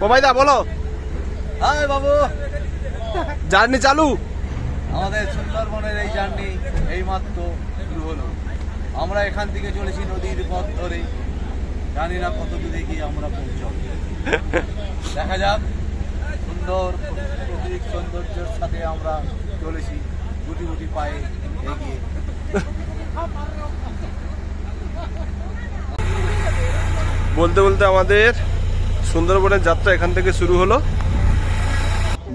দা বলো। হাই বাবু। জার্নি চালু। আমাদের সুন্দরবনের এই জার্নি এইমাত্র শুরু হলো। আমরা এখান থেকে চলেছি নদীর পথ ধরে। জানি না কত দূরে গিয়ে আমরা পৌঁছব। দেখা যাক সুন্দর প্রাকৃতিক সৌন্দর্যের সাথে আমরা চলেছি। গুটি গুটি পায়ে এগিয়ে। বলতে বলতে আমাদের সুন্দরবনের যাত্রা এখান থেকে শুরু হলো।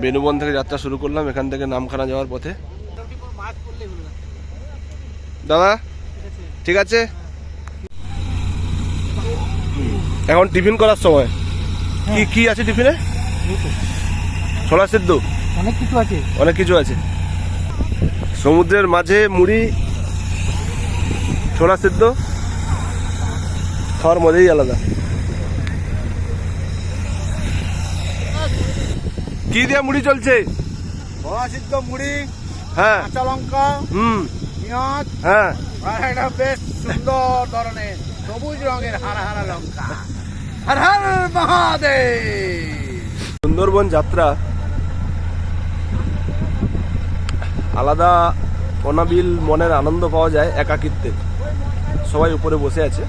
বেনুবন থেকে যাত্রা শুরু করলাম এখান থেকে নামখানা যাওয়ার পথে। দাদা ঠিক আছে? এখন টিফিন করার সময়। কি কি আছে টিফিনে? ছোলা সেদ্ধ? অনেক কিছু আছে। অনেক কিছু আছে। সমুদ্রের মাঝে মুড়ি ছোলা সেদ্ধ। খাওয়ার মজাই আলাদা। কি দিয়ে মুড়ি চলছে? বড়া সিদ্ধ মুড়ি হ্যাঁ। কাঁচা লঙ্কা হুম। পেঁয়াজ হ্যাঁ। আর একটা বেশ সুন্দর ধরনের সবুজ রঙের হারা হারা লঙ্কা। হর হর মহাদেব! সুন্দরবন যাত্রা আলাদা অনাবিল মনের আনন্দ পাওয়া যায় একাকিত্বে। সবাই উপরে বসে আছে।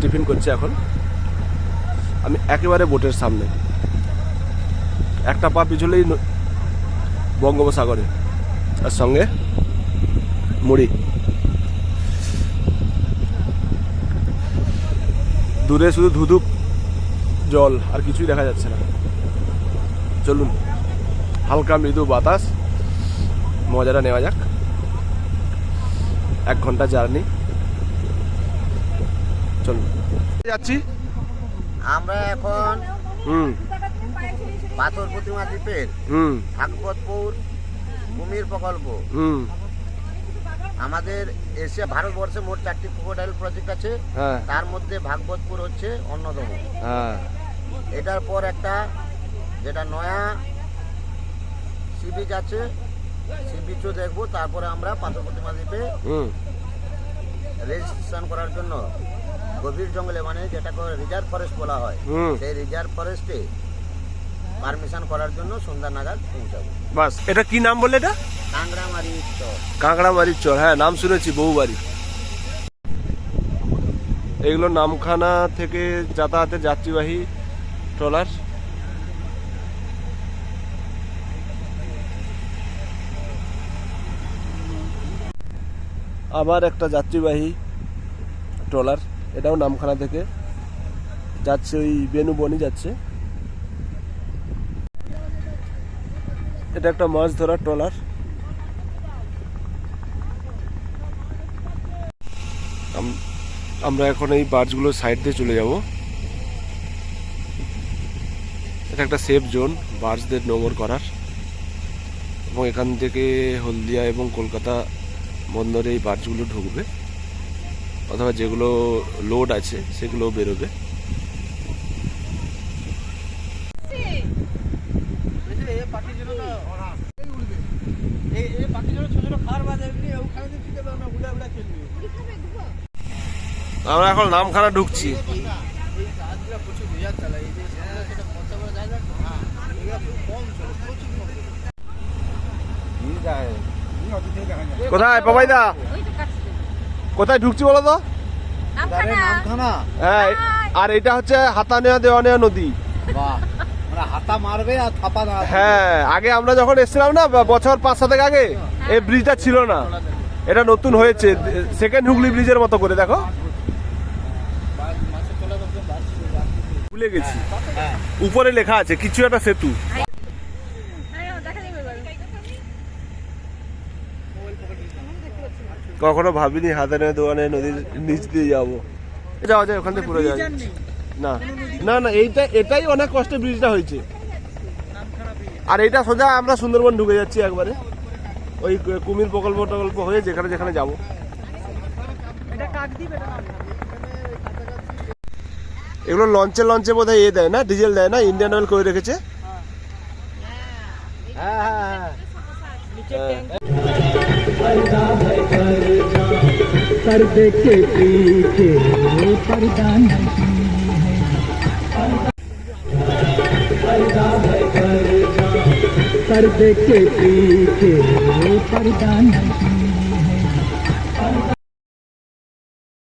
টিফিন করছে এখন। আমি একেবারে বোটের সামনে। একটা পা পিছলেই বঙ্গোপসাগরে। আর সঙ্গে মুড়ি। দূরে শুধু ধুধুপ জল আর কিছুই দেখা যাচ্ছে না। চলুন হালকা মৃদু বাতাস মজাটা নেওয়া যাক। এক ঘণ্টা জার্নি। চলুন। যাচ্ছি। আমরা এখন হুম। পাথর প্রতিমা দ্বীপের ভাগবতপুর কুমির প্রকল্প। হুম। আমাদের এশিয়া ভারতবর্ষে মোট চারটি ক্রোকোডাইল প্রজেক্ট আছে। হ্যাঁ। তার মধ্যে ভাগবতপুর হচ্ছে অন্যতম। হ্যাঁ। এটার পর একটা যেটা নয়া সি বিচ আছে সি বিচও দেখব। তারপরে আমরা পাথর প্রতিমা দ্বীপে রেজিস্ট্রেশন করার জন্য গভীর জঙ্গলে মানে যেটাকে রিজার্ভ ফরেস্ট বলা হয় সেই রিজার্ভ ফরেস্টে পারমিশন করার জন্য সন্ধ্যা নাগাদ পৌঁছাবো। বাস এটা কি নাম বললে এটা? কাংড়ামারি চর। কাঁকড়ামারির চর হ্যাঁ নাম শুনেছি বহুবারই। এগুলো নামখানা থেকে যাতায়াতের যাত্রীবাহী ট্রলার। আবার একটা যাত্রীবাহী ট্রলার এটাও নামখানা থেকে। যাচ্ছে ওই বেনুবনি যাচ্ছে। এটা একটা মাছ ধরার ট্রলার। আম- আমরা এখন এই বার্চগুলোর সাইড দিয়ে চলে যাব। এটা একটা সেফ জোন বার্চদের নোংর করার। এবং এখান থেকে হলদিয়া এবং কলকাতা বন্দরে এই বার্চগুলো ঢুকবে। অথবা যেগুলো লোড আছে সেগুলো বেরোবে। আমরা এখন নামখানা ঢুকছি। কোথায় পাপাইদা? কোথায় ঢুকছি বলো তো? হ্যাঁ আর এটা হচ্ছে হাতানেয়া দেওয়ানেয়া নদী। বাহ। মারবে আর থাপা না হ্যাঁ আগে আমরা যখন এসেছিলাম না বছর পাঁচ সাতেক আগে, এই ব্রিজটা ছিল না। এটা নতুন হয়েছে সেকেন্ড হুগলি ব্রিজের মতো করে, দেখো। ভুলে গেছি। উপরে লেখা আছে, কিছু একটা সেতু। কখনো ভাবিনি হাতে নিয়ে দোকানে নদীর নিচ দিয়ে যাব। যাওয়া যায়, ওখান থেকে পুরো যাওয়া। না। না না এইটা এটাই অনেক কষ্টে ব্রিজটা হয়েছে। আর এইটা সোজা আমরা সুন্দরবন ঢুকে যাচ্ছি একবারে। ওই কুমির প্রকল্প টকল্প হয়ে যেখানে যেখানে যাব। এগুলো লঞ্চে লঞ্চে বোধহয় এ দেয় না? ডিজেল দেয় না? ইন্ডিয়ান অয়েল করে রেখেছে? হ্যাঁ। पर्दे के पीछे पर्दा नहीं